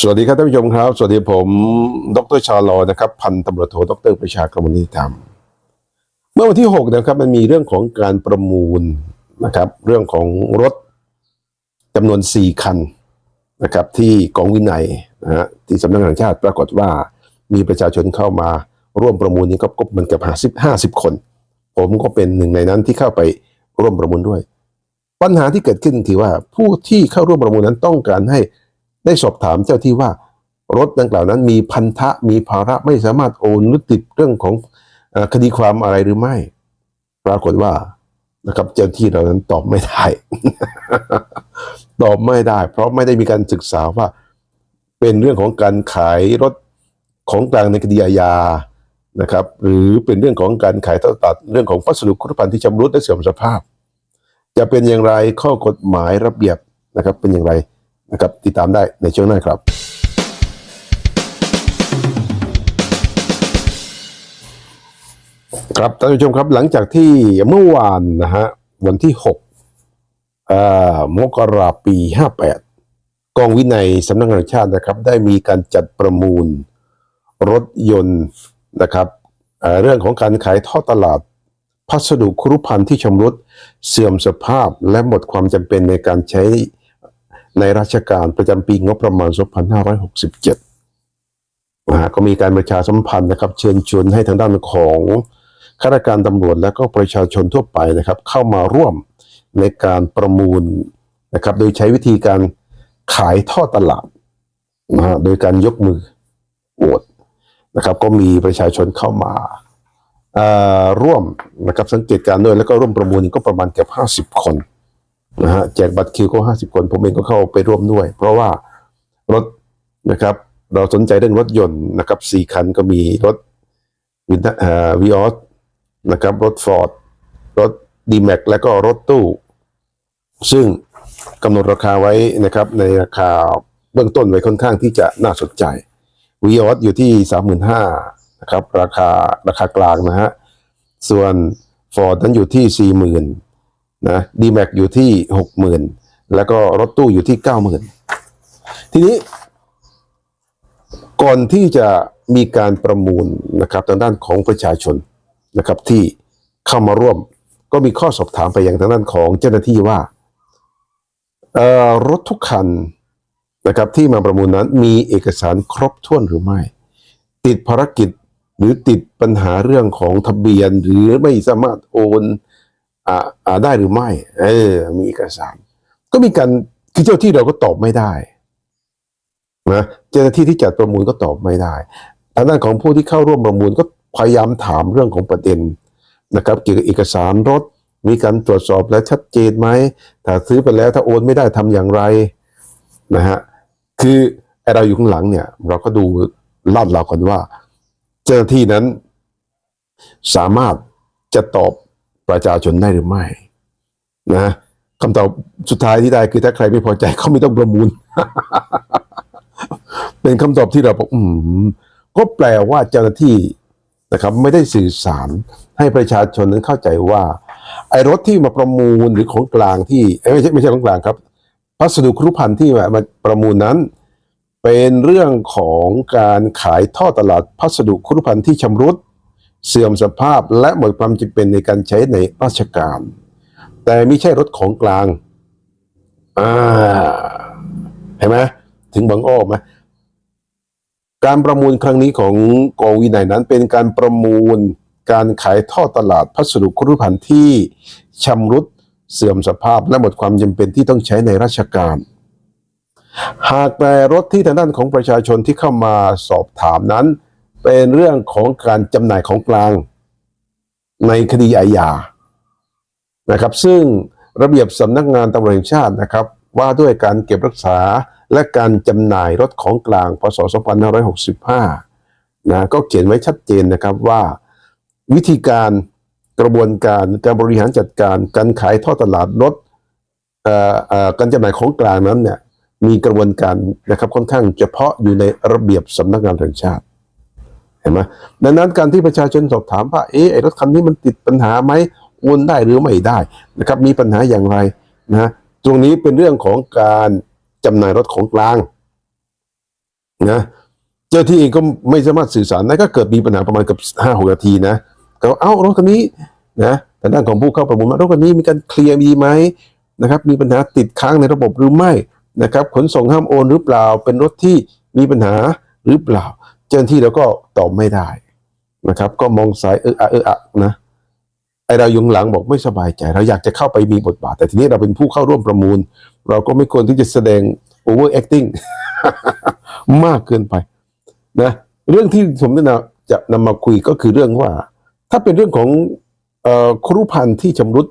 สวัสดีครับท่านผู้ชมครับ สวัสดีผมดรชาลอนะครับ พันตำรวจโทดรประชากรมนิธรรม เมื่อวันที่ 6 นะครับ มันมีเรื่องของการประมูลนะครับ เรื่องของรถจำนวน 4 คันนะครับ ที่กองวินัยนะฮะที่สำนักงานชาติปรากฏว่ามีประชาชนเข้ามาร่วมประมูลนี้ก็กบมันเกือบห้าสิบห้าสิบคน ผมก็เป็นหนึ่งในนั้นที่เข้าไปร่วมประมูลด้วย ปัญหาที่เกิดขึ้นคือว่าผู้ที่เข้าร่วมประมูลนั้นต้องการให้ ได้สอบถามเจ้าที่ว่ารถดังกล่าวนั้นมีพันธะมีภาระไม่สามารถโอนหรือติดเรื่องของคดีความอะไรหรือไม่ ปรากฏว่านะครับ เจ้าที่เหล่านั้นตอบไม่ได้ ตอบไม่ได้ เพราะไม่ได้มีการศึกษาว่า เป็นเรื่องของการขายรถของกลางในคดีอาญานะครับ หรือเป็นเรื่องของการขายตัดเรื่องของพัสดุคุรพันธ์ที่ชำรุดและเสื่อมสภาพ จะเป็นอย่างไรข้อกฎหมายระเบียบนะครับ เป็นอย่างไร นะครับติดตามได้ในช่วงหน้าครับ ครับท่านผู้ชมครับหลังจากที่เมื่อวานนะฮะวันที่6มกราปี 58 กองวินัยสำนักงานชาตินะครับ ได้มีการจัดประมูลรถยนต์นะครับเเรื่องของการขายท่อตลาดพัสดุครุภัณฑ์ที่ชำรุดเสื่อมสภาพและหมดความจำเป็นในการใช้ ในราชการประจำปีงบประมาณ 2567นะฮะก็มีการประชาสัมพันธ์นะครับ เชิญชวนให้ทางด้านของข้าราชการตำรวจและก็ประชาชนทั่วไปนะครับ เข้ามาร่วมในการประมูลนะครับโดยใช้วิธีการขายท่อตลาดนะฮะโดยการยกมือโหวตนะครับ ก็มีประชาชนเข้ามาร่วมนะครับสังเกตการณ์ด้วยแล้วก็ร่วมประมูลก็ประมาณเกือบห้าสิบคน นะฮะแจกบัตรคิวก็ห้าสิบคน ผมเองก็เข้าไปร่วมด้วย เพราะว่ารถนะครับ เราสนใจเรื่องรถยนต์นะครับสี่คันก็มีรถวินเอ่อวีออสนะครับรถฟอร์ดรถดีแม็กแล้วก็รถตู้ ซึ่งกำหนดราคาไว้นะครับ ในราคาเบื้องต้นไว้ค่อนข้างที่จะน่าสนใจวีออสอยู่ที่สามหมื่นห้านะครับ ราคาราคากลางนะฮะส่วน Ford นั้นอยู่ที่สี่หมื่น นะดีแม็กอยู่ที่หกหมื่นแล้วก็รถตู้อยู่ที่เก้าหมื่นทีนี้ ก่อนที่จะมีการประมูลนะครับทางด้านของประชาชนนะครับที่เข้ามาร่วม ก็มีข้อสอบถามไปยังทางด้านของเจ้าหน้าที่ว่ารถทุกคันนะครับที่มาประมูลนั้นมีเอกสารครบถ้วนหรือไม่ ติดภารกิจหรือติดปัญหาเรื่องของทะเบียนหรือไม่สามารถโอน ได้หรือไม่ เออ มีเอกสาร ก็มีการคือเจ้าที่เราก็ตอบไม่ได้นะเจ้าหน้าที่ที่จัดประมูลก็ตอบไม่ได้ทางด้านของผู้ที่เข้าร่วมประมูลก็พยายามถามเรื่องของประเด็นนะครับ เกี่ยวกับเอกสารรถ มีการตรวจสอบแล้วชัดเจนไหมถ้าซื้อไปแล้วถ้าโอนไม่ได้ทำอย่างไรนะฮะคือไอเราอยู่ข้างหลังเนี่ย เราก็ดูลาดเราก่อนว่า เจ้าหน้าที่นั้น สามารถจะตอบ ประชาชนได้หรือไม่นะคำตอบสุดท้ายที่ได้คือถ้าใครไม่พอใจเขาไม่ต้องประมูล เป็นคำตอบที่เราบอกอืมก็แปลว่าเจ้าหน้าที่นะครับ ไม่ได้สื่อสารให้ประชาชนนั้นเข้าใจว่า ไอ้รถที่มาประมูลหรือของกลางที่ไม่ใช่ไม่ใช่ของกลางครับ พัสดุครุภัณฑ์ที่มาประมูลนั้น เป็นเรื่องของการขายท่อตลาดพัสดุครุภัณฑ์ที่ชำรุด เสื่อมสภาพและหมดความจำเป็นในการใช้ในราชการ แต่ไม่ใช่รถของกลางอ่าเห็นไหมถึงบางอ้อไหมการประมูลครั้งนี้ของกองวินัยนั้นเป็นการประมูลการขายท่อตลาดพัสดุครุภัณฑ์ที่ชำรุดเสื่อมสภาพและหมดความจำเป็นที่ต้องใช้ในราชการ หากแต่รถที่ทางด้านของประชาชนที่เข้ามาสอบถามนั้น เป็นเรื่องของการจำหน่ายของกลางในคดีอาญานะครับ ซึ่งระเบียบสำนักงานตำรวจแห่งชาตินะครับ ว่าด้วยการเก็บรักษาและการจำหน่ายรถของกลางพศ 2565 นะก็เขียนไว้ชัดเจนนะครับว่า วิธีการกระบวนการการบริหารจัดการการขายท่อตลาดรถการจำหน่ายของกลางนั้นเนี่ยมีกระบวนการนะครับค่อนข้างเฉพาะอยู่ในระเบียบสำนักงานแห่งชาติ เห็นไหมดังนั้นการที่ประชาชนสอบถามว่าเอ๊ะไอ้รถคันนี้มันติดปัญหาไหมโอนได้หรือไม่ได้นะครับมีปัญหาอย่างไรนะตรงนี้เป็นเรื่องของการจำหน่ายรถของกลางนะเจ้าที่เองก็ไม่สามารถสื่อสารได้ก็เกิดมีปัญหาประมาณกับห้าหกนาทีนะก็เอ้ารถคันนี้นะแต่ด้านของผู้เข้าประมูลรถคันนี้มีการเคลียร์ดีไหมนะครับ มีปัญหาติดค้างในระบบหรือไม่นะครับ ขนส่งห้ามโอนหรือเปล่า เป็นรถที่มีปัญหาหรือเปล่า จ้าหน้าที่เราก็ตอบไม่ได้นะครับ ก็มองซ้ายเอออะเอออะนะไอเรายุงหลังบอกไม่สบายใจ เราอยากจะเข้าไปมีบทบาท แต่ทีนี้เราเป็นผู้เข้าร่วมประมูล เราก็ไม่ควรที่จะแสดง over acting มากเกินไปนะเรื่องที่ผมจะจะนำมาคุยก็คือเรื่องว่า ถ้าเป็นเรื่องของออครุพันธ์ที่ชำรุด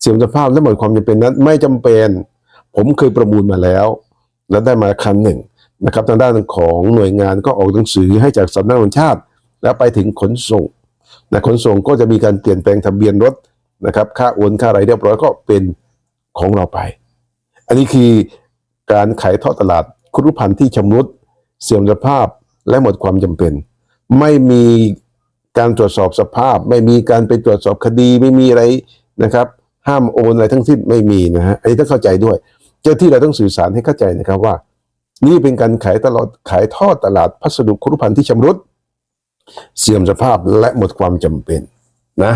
เสื่อมสภาพและหมดความจำเป็นนั้น ไม่จำเป็น ผมเคยประมูลมาแล้ว และได้มาคันหนึ่ง นะครับทางด้านของหน่วยงานก็ออกหนังสือให้จากสำนักงานชาติ แล้วไปถึงขนส่งนะขนส่งก็จะมีการเปลี่ยนแปลงทะเบียนรถนะครับค่าโอนค่าอะไรเรียบร้อยก็เป็นของเราไป อันนี้คือการขายทอดตลาดคุรุพันธ์ที่ชำรุดเสื่อมสภาพและหมดความจำเป็น ไม่มีการตรวจสอบสภาพ ไม่มีการไปตรวจสอบคดีไม่มีอะไรนะครับ ห้ามโอนอะไรทั้งสิ้นไม่มีนะฮะอันนี้ต้องเข้าใจด้วย เจ้าที่เราต้องสื่อสารให้เข้าใจนะครับว่า นี่เป็นการขายตลอดขายทอดตลาดพัสดุครุภัณฑ์ที่ชำรุด เสื่อมสภาพและหมดความจำเป็นนะ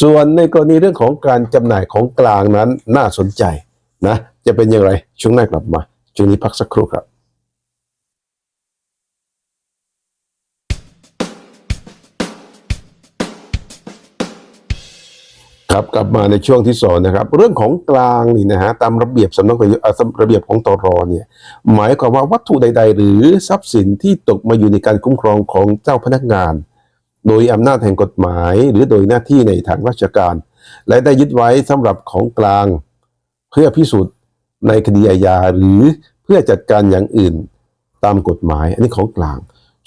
ส่วนในกรณีเรื่องของการจำหน่ายของกลางนั้นน่าสนใจนะจะเป็นอย่างไรช่วงหน้ากลับมาช่วงนี้พักสักครู่ครับ ครับกลับมาในช่วงที่สองนะครับ เรื่องของกลางนี่นะฮะตามระเบียบสำนักระเอ่อระเบียบของตรเนี่ยหมายความว่าวัตถุใด ๆ หรือทรัพย์สินที่ตกมาอยู่ในการคุ้มครองของเจ้าพนักงาน โดยอำนาจแห่งกฎหมาย หรือโดยหน้าที่ในทางราชการ และได้ยึดไว้สำหรับของกลาง เพื่อพิสูจน์ในคดีอาญาหรือเพื่อจัดการอย่างอื่นตามกฎหมาย อันนี้ของกลาง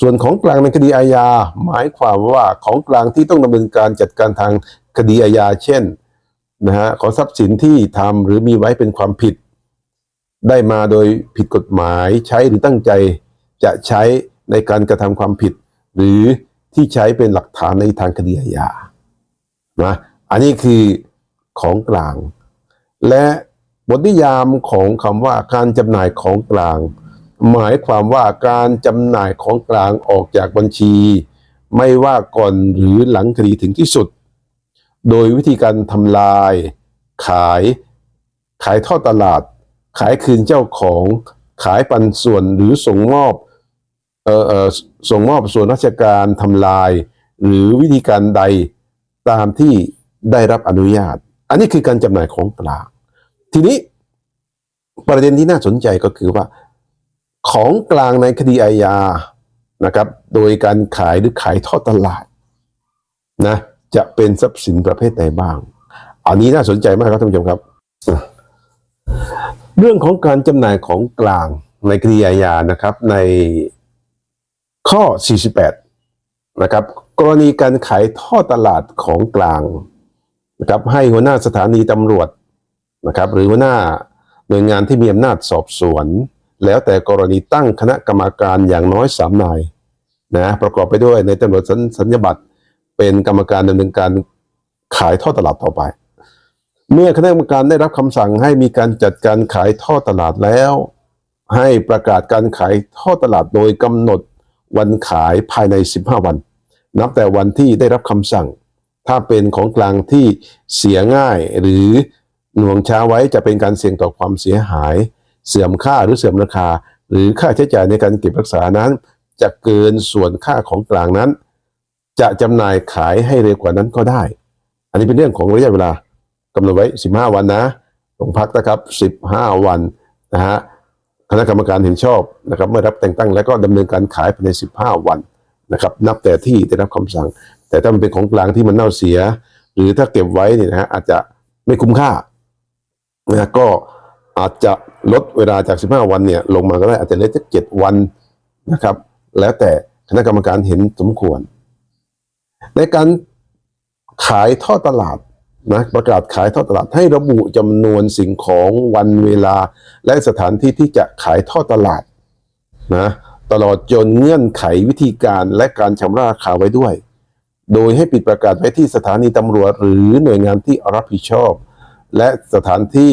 ส่วนของกลางในคดีอาญาหมายความว่าของกลางที่ต้องดำเนินการจัดการทาง คดีอาญาเช่นนะฮะขอทรัพย์สินที่ทำหรือมีไว้เป็นความผิด ได้มาโดยผิดกฎหมายใช้หรือตั้งใจจะใช้ในการกระทำความผิด หรือที่ใช้เป็นหลักฐานในทางคดีอาญานะอันนี้คือของกลาง และบทนิยามของคำว่าการจำหน่ายของกลาง หมายความว่าการจำหน่ายของกลางออกจากบัญชี ไม่ว่าก่อนหรือหลังคดีถึงที่สุด โดยวิธีการทำลาย ขาย ขายทอดตลาด ขายคืนเจ้าของ ขายปันส่วนหรือส่งมอบเอ่อเออส่งมอบส่วนราชการทำลาย หรือวิธีการใดตามที่ได้รับอนุญาต อันนี้คือการจำหน่ายของกลางทีนี้ประเด็นที่น่าสนใจก็คือว่า ของกลางในคดีอาญานะครับ โดยการขายหรือขายทอดตลาดนะ จะเป็นทรัพย์สินประเภทใดบ้าง อันนี้น่าสนใจมากครับท่านผู้ชมครับ เรื่องของการจำหน่ายของกลางในคดีอาญานะครับ ในข้อ 48 นะครับ กรณีการขายท่อตลาดของกลางนะครับให้หัวหน้าสถานีตำรวจนะครับ หรือหัวหน้าหน่วยงานที่มีอำนาจสอบสวน แล้วแต่กรณีตั้งคณะกรรมการอย่างน้อยสามนายนะประกอบไปด้วยในตำรวจสัญสัญญบัตร เป็นกรรมการดำเนินการขายท่อตลาดต่อไป เมื่อคณะกรรมการได้รับคำสั่งให้มีการจัดการขายท่อตลาดแล้ว ให้ประกาศการขายท่อตลาดโดยกำหนดวันขายภายใน 15 วัน นับแต่วันที่ได้รับคำสั่ง ถ้าเป็นของกลางที่เสียง่ายหรือหน่วงช้าไว้จะเป็นการเสี่ยงต่อความเสียหาย เสื่อมค่าหรือเสื่อมราคา หรือค่าใช้จ่ายในการเก็บรักษานั้น จะเกินส่วนค่าของกลางนั้น จะจำหน่ายขายให้เร็วกว่านั้นก็ได้ อันนี้เป็นเรื่องของระยะเวลากำหนดไว้ 15 วันนะโรงพักนะครับ 15 วันนะฮะคณะกรรมการเห็นชอบนะครับเมื่อรับแต่งตั้งแล้วก็ดำเนินการขายภายใน 15 วันนะครับนับแต่ที่ได้รับคำสั่ง แต่ถ้ามันเป็นของกลางที่มันเน่าเสีย หรือถ้าเก็บไว้เนี่ยนะฮะอาจจะไม่คุ้มค่านะก็อาจจะลดเวลาจาก 15 วันเนี่ยลงมาก็ได้อาจจะเหลือสัก7วันนะครับ แล้วแต่คณะกรรมการเห็นสมควร ในการขายท่อตลาดนะประกาศขายท่อตลาดให้ระบุจำนวนสิ่งของวันเวลา และสถานที่ที่จะขายท่อตลาดนะตลอดจนเงื่อนไขวิธีการและการชำระราคาไว้ด้วย โดยให้ปิดประกาศไว้ที่สถานีตำรวจหรือหน่วยงานที่รับผิดชอบ และสถานที่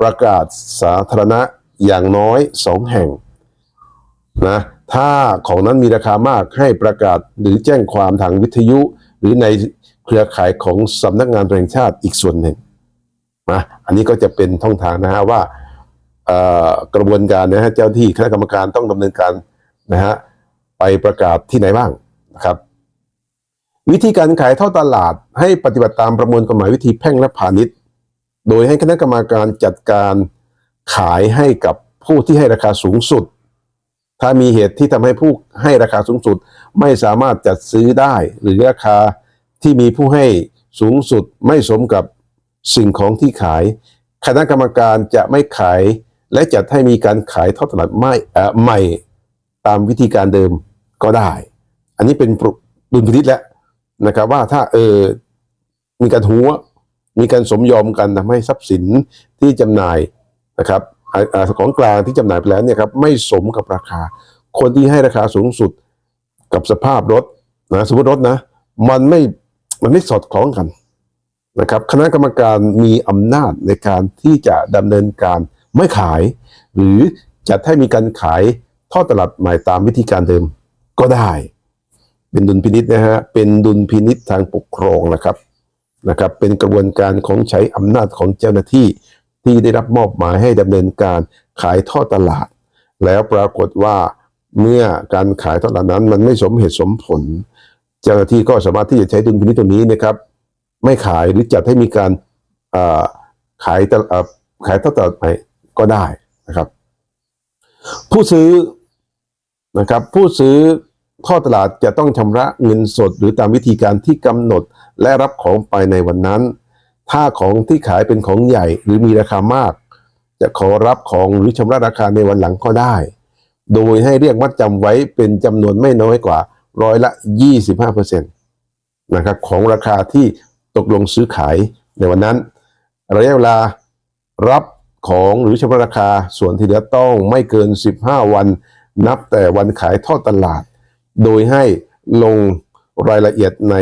ประกาศสาธารณะอย่างน้อยสองแห่งนะ ถ้าของนั้นมีราคามากให้ประกาศหรือแจ้งความทางวิทยุ หรือในเครือข่ายของสำนักงานตำรวจแห่งชาติอีกส่วนหนึ่งนะอันนี้ก็จะเป็นท่องทางนะฮะว่ากระบวนการนะฮะเจ้าที่คณะกรรมการต้องดำเนินการนะฮะไปประกาศที่ไหนบ้างนะครับ วิธีการขายท่อตลาดให้ปฏิบัติตามประมวลกฎหมายวิธีแพ่งและพาณิชย์ โดยให้คณะกรรมการจัดการขายให้กับผู้ที่ให้ราคาสูงสุด ถ้ามีเหตุที่ทำให้ผู้ให้ราคาสูงสุดไม่สามารถจัดซื้อได้ หรือราคาที่มีผู้ให้สูงสุดไม่สมกับสิ่งของที่ขาย คณะกรรมการจะไม่ขาย และจัดให้มีการขายทอดตลาดไม่ใหม่ตามวิธีการเดิมก็ได้ อันนี้เป็นดุลพินิจแล้วนะครับว่าถ้าเออมีการหัว มีการสมยอมกันทำให้ทรัพย์สินที่จำหน่ายนะครับ ของกลางที่จำหน่ายไปแล้วเนี่ยครับไม่สมกับราคา คนที่ให้ราคาสูงสุดกับสภาพรถนะสมมติรถนะ มันไม่มันไม่สอดคล้องกันนะครับ คณะกรรมการมีอำนาจในการที่จะดำเนินการไม่ขาย หรือจัดให้มีการขายท่อตลาดใหม่ตามวิธีการเดิมก็ได้ เป็นดุลพินิษนะฮะเป็นดุลพินิษทางปกครองนะครับนะครับ เป็นกระบวนการของใช้อำนาจของเจ้าหน้าที่ ที่ได้รับมอบหมายให้ดำเนินการขายท่อตลาด แล้วปรากฏว่าเมื่อการขายท่อตลาดนั้นมันไม่สมเหตุสมผล เจ้าหน้าที่ก็สามารถที่จะใช้ดุลพินิจตรงนี้นะครับไม่ขายหรือจัดให้มีการขายตลเอ่อขายท่อตลาดใหม่ก็ได้นะครับ ผู้ซื้อนะครับผู้ซื้อท่อตลาดจะต้องชำระเงินสดหรือตามวิธีการที่กำหนดและรับของไปในวันนั้น ถ้าของที่ขายเป็นของใหญ่หรือมีราคามาก จะขอรับของหรือชำระราคาในวันหลังก็ได้ โดยให้เรียกมัดจำไว้เป็นจำนวนไม่น้อยกว่าร้อยละ 25%นะครับของราคาที่ตกลงซื้อขายในวันนั้น ระยะเวลารับของหรือชำระราคาส่วนที่เหลือต้องไม่เกิน 15 วัน นับแต่วันขายทอดตลาด โดยให้ลงรายละเอียดใน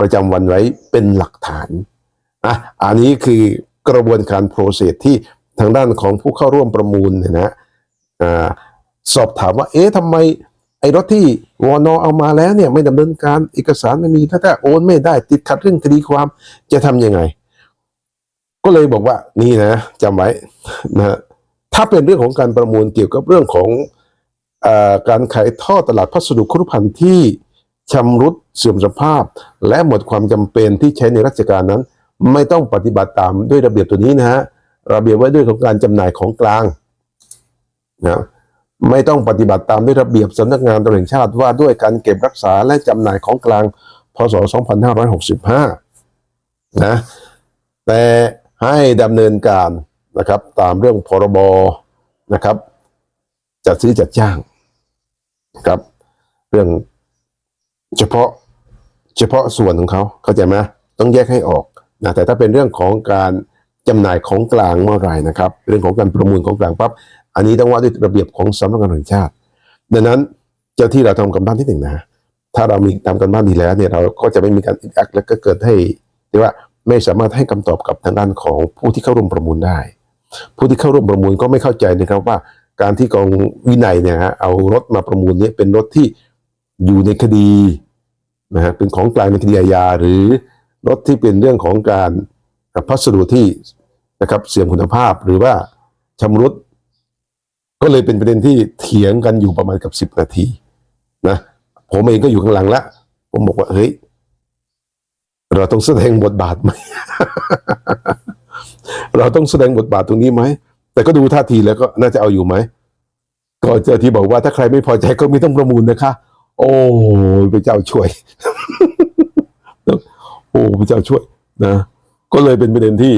ประจำวันไว้เป็นหลักฐานอะอันนี้คือกระบวนการโปรเซสที่ทางด้านของผู้เข้าร่วมประมูลเนี่ยนะอ่าสอบถามว่า เอ๊ะทำไมไอ้รถที่วอนอเอามาแล้วเนี่ยไม่ดำเนินการเอกสารไม่มีถ้าถ้าโอนไม่ได้ติดขัดเรื่องคดีความจะทำยังไง ก็เลยบอกว่านี่นะจำไว้นะถ้าเป็นเรื่องของการประมูลเกี่ยวกับเรื่องของอการขายท่อตลาดพัสดุครุภัณฑ์ที่ ชำรุดเสื่อมสภาพ และหมดความจำเป็นที่ใช้ในราชการนั้น ไม่ต้องปฏิบัติตามด้วยระเบียบตัวนี้นะฮะระเบียบไว้ด้วยของการจำหน่ายของกลางนะไม่ต้องปฏิบัติตามด้วยระเบียบสำนักงานตำรวจชาติว่าด้วยการเก็บรักษาและจำหน่ายของกลางพศ 2565 นะแต่ให้ดำเนินการนะครับตามเรื่องพรบนะครับ จัดซื้อจัดจ้างนะครับเรื่อง เฉพาะเฉพาะส่วนของเขาเข้าใจไหมต้องแยกให้ออกนะแต่ถ้าเป็นเรื่องของการจำหน่ายของกลางเมื่อไหร่นะครับ เรื่องของการประมูลของกลางปั๊บอันนี้ต้องว่าด้วยระเบียบของสำนักงานตำรวจแห่งชาติ ดังนั้นเจ้าที่เราทำกันบ้านที่หนึ่งนะถ้าเรามีทำกันบ้านดีแล้วเนี่ยเราก็จะไม่มีการอึกอักและก็เกิดให้เรียกว่าไม่สามารถให้คำตอบกับทางด้านของผู้ที่เข้าร่วมประมูลได้ ผู้ที่เข้าร่วมประมูลก็ไม่เข้าใจนะครับว่าการที่กองวินัยเนี่ยฮะเอารถมาประมูลเนี่ยเป็นรถที่ อยู่ในคดีนะฮะเป็นของกลางในคดีอาญาหรือรถที่เป็นเรื่องของการพัสดุที่นะครับเสื่อมคุณภาพหรือว่าชำรุดก็เลยเป็นประเด็นที่เถียงกันอยู่ประมาณกับสิบนาทีนะผมเองก็อยู่ข้างหลังละผมบอกว่าเฮ้ยเราต้องแสดงบทบาทไหม เราต้องแสดงบทบาทตรงนี้ไหม แต่ก็ดูท่าทีแล้วก็น่าจะเอาอยู่ไหม ก็เจอที่บอกว่าถ้าใครไม่พอใจก็ไม่ต้องประมูลนะคะ โอ้พระเจ้าช่วย โอ้พระเจ้าช่วยนะ ก็เลยเป็นประเด็นที่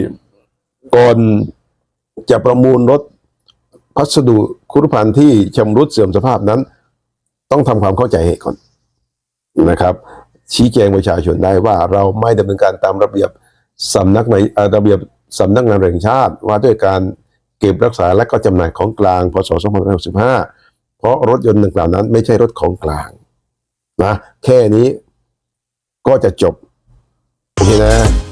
ก่อนจะประมูลรถพัสดุคุรุภัณฑ์ที่ชำรุดเสื่อมสภาพนั้น ต้องทำความเข้าใจให้ก่อนนะครับ ชี้แจงประชาชนได้ว่าเราไม่ดำเนินการตามระเบียบสำนักในระเบียบสำนักงานแห่งชาติว่าด้วยการเก็บรักษาและก็จำหน่ายของกลางพศ2565เพราะรถยนต์ดังกล่าวนั้นไม่ใช่รถของกลาง นะแค่นี้ก็จะจบ โอเคนะ